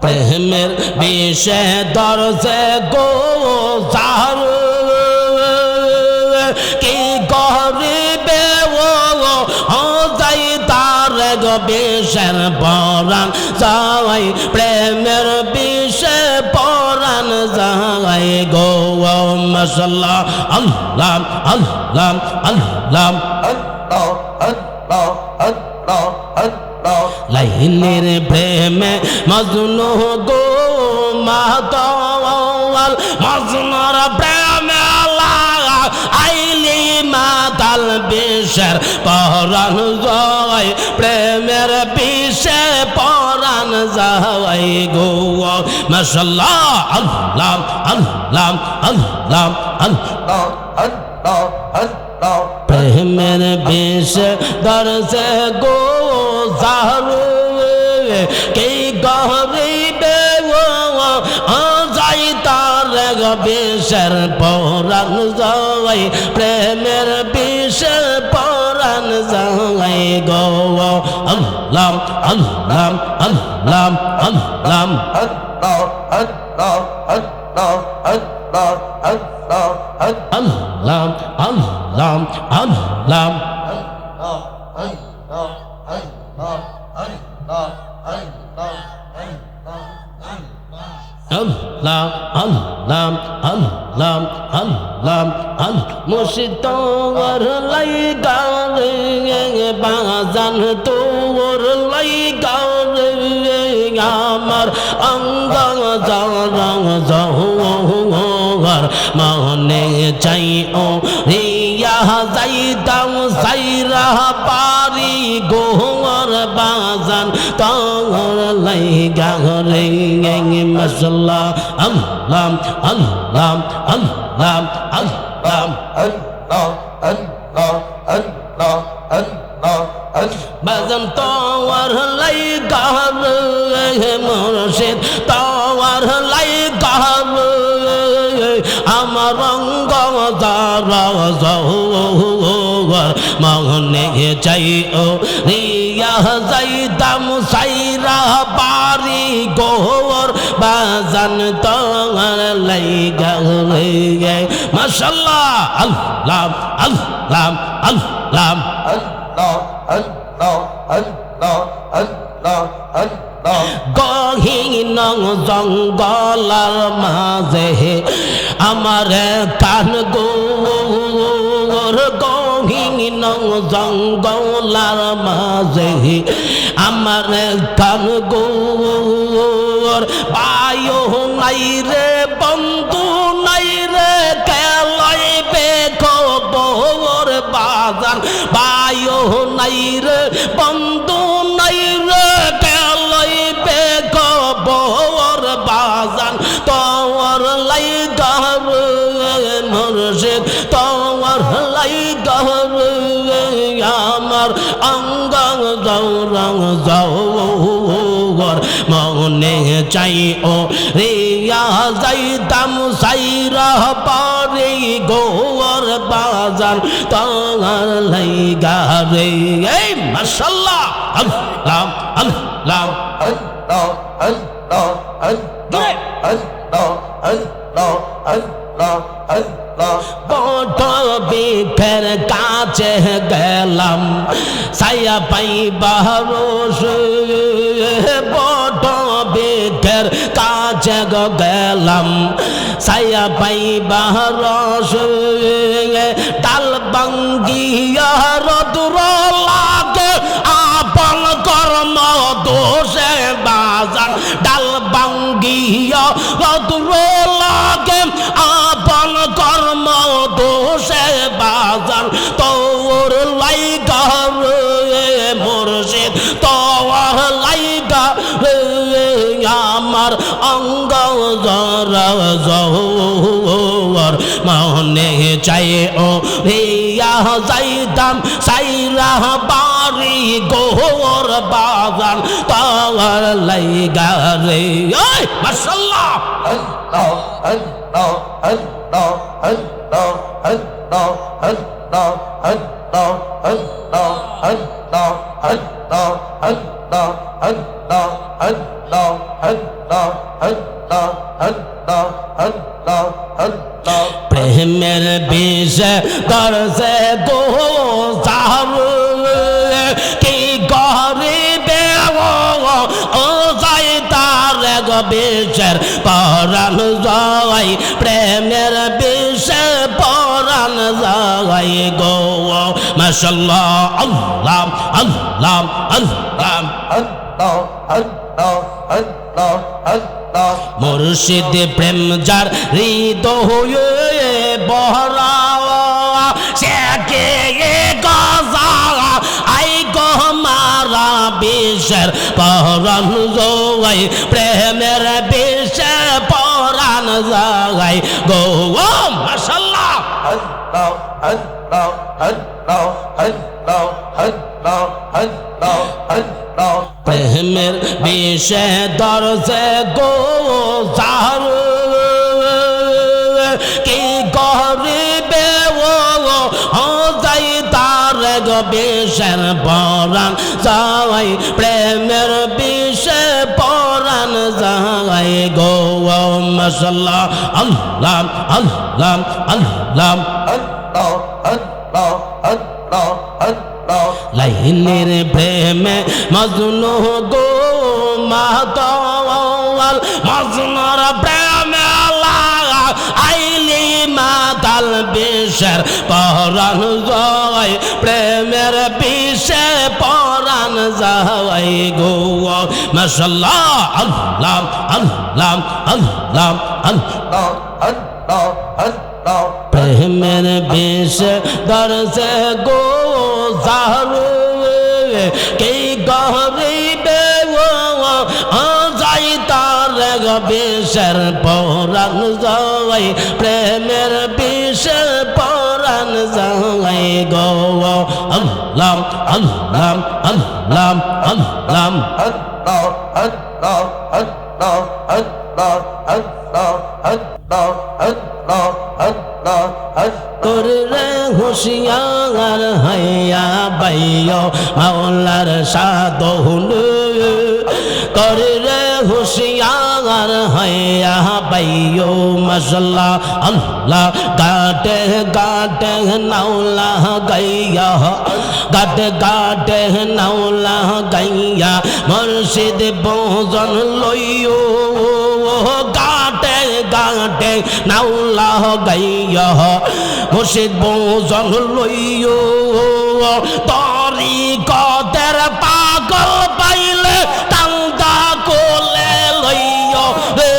প্রেমের বিষে দরজে গো সার কি করিবে ও যাই তার গো বিষের পরাণ যাই প্রেমের বিষে পরাণ যাই গো মশলা আল্লাহ আল্লাহ আল্লাহ। আল্লাহ। লাইনের প্রেমে মজনু গো মাতওয়াল মজনুর প্রেমে আইলি মাতাল বিষের পরাণ যায় প্রেমের বিষে পরাণ যায় গো। মাশাল্লাহ আল্লাহ আল্লাহ আল্লাহ আল্লাহ আল্লাহ আল্লাহ। প্রেমের বেশ দরসে গো সারু কে গরিবে ও যাই তার বেশের পরাণ যাই প্রেমের বেশের পরাণ যাই গো। আল্লাহ আল্লাহ আল্লাহ আল্লাহ আল্লাহ আল্লাহ আল্লাহ। আল্লাহ আল্লাহ আল্লাহ আল্লাহ আল্লাহ আল্লাহ আল্লাহ আল্লাহ আল্লাহ আল মুর্শিদর লাই গারে বাজান তোর লাই গারে আমার অঙ্গ জরং জহর মনে চাই ও রিয়া যাইতাম সাইরা পারি গোহর বাজান তোর লাই গারে মশলা আল্লাহ আল্লাহ আল্লাহ আল্লাহ আল্লাহ আল্লাহ আল্লাহ আল্লাহ বাজান তোর লাই তোর লাই মনে চাই ও যাইতাম সাইরা বাড়ি গোর বাজান তোর লাই গার মাশাল্লাহ, আল্লাহ আল্লাহ আল্লাহ। গহীন জঙ্গলার মাঝে আমার কান গোর গহীন জঙ্গলার মাঝে আমার কান গোর। পায়ো নাই রে, বন্ধু নাই রে কেলাইবে খবর বাজার। পায়ো নাই রে, বন্ধু আমার অঙ্গ জৌরং জৌর মনে চাই ও রিয়া যাইতাম সাইরা পারে গোর বাজান তোর লাই গারে এই মাশাল্লাহ। আল্লাহ আল্লাহ আল্লাহ আল্লাহ আল্লাহ আল্লাহ আল্লাহ আল্লাহ আল্লাহ। বট বিফের কাছে গেলাম সায়া পাই বারোস বট বিফের কাছে গেলাম সায়া পাই বারোস ডাল বাঙ্গিয়া রদুর লাগে, আপন কর্ম দোষে বাজান ডাল বাঙ্গিয়া রদুর লাগে আমার অঙ্গ জরা জহর মনে চাই ও রিয়া যাইতাম সাইরা বাড়ি গোর বাজান তোর লাইগা রে ওই মাশাল্লাহ আল্লাহ আল্লাহ আল্লাহ আল্লাহ আল্লাহ আল্লাহ প্রেমের বিষ করছে গো সাহু কি গরিবে ও যাই তার বিষের পরাণ যাই প্রেমের বিষে পরাণ যাই গো। মাশাল্লাহ আল্লাহ আল্লাহ আল্লাহ। আল্লাহ আল্লাহ আল্লাহ আল্লাহ মুর্শিদ প্রেম যার হৃদয় বহরা সে কে গজা আই গো মারা বিষের পরাণ যাই প্রেমের বিষে পরাণ যাই গো মাশাল্লাহ প্রেমের বিষে দরজে গো সারু কি করিবে ও যাই তার গো বিষের পরাণ যাই প্রেমের বিষে পরাণ যাই গো মশাল্লাহ আল্লাহ আল্লাহ আল্লাহ। লাইনের প্রেমে মজনু গো মাতওয়াল মজনুর প্রেমে আইলি মাতাল বিষের পরাণ যায় প্রেমের বিষে পরাণ যায় গো। মাশাল্লাহ আল্লাহ আল্লাহ আল্লাহ আল্লাহ। প্রেমের বেশ দরসে গো সারু কে গহরিবে যাই তার বেশের পরাণ যাই প্রেমের বেশের পরাণ যাই গো। আল্লাহ আল্লাহ আল্লাহ আল্লাহ করলে হুশিয়ার হাইয়া বাইয় মাওলার সাধন করলে হুশিয়ার হাইয়া বাইয় মশলা আল্লাহ গাটে গাটে নাওলা গাইয়া। গাটে গাটে নাওলা গাইয়া, মুর্শিদ ভোজন লইও গাটে নাওলা গাইয়া মুর্শিদ ভোজন লইও তরি কতের পাগল পাইলে টাঙ্গা কোলে লইও রে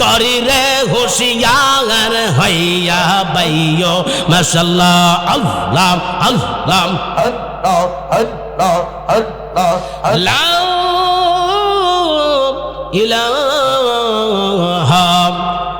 তরি রে হুশিয়ার হইয়া বাইও মাশাল্লাহ আল্লাহ আল্লাহ। লা ইলাহা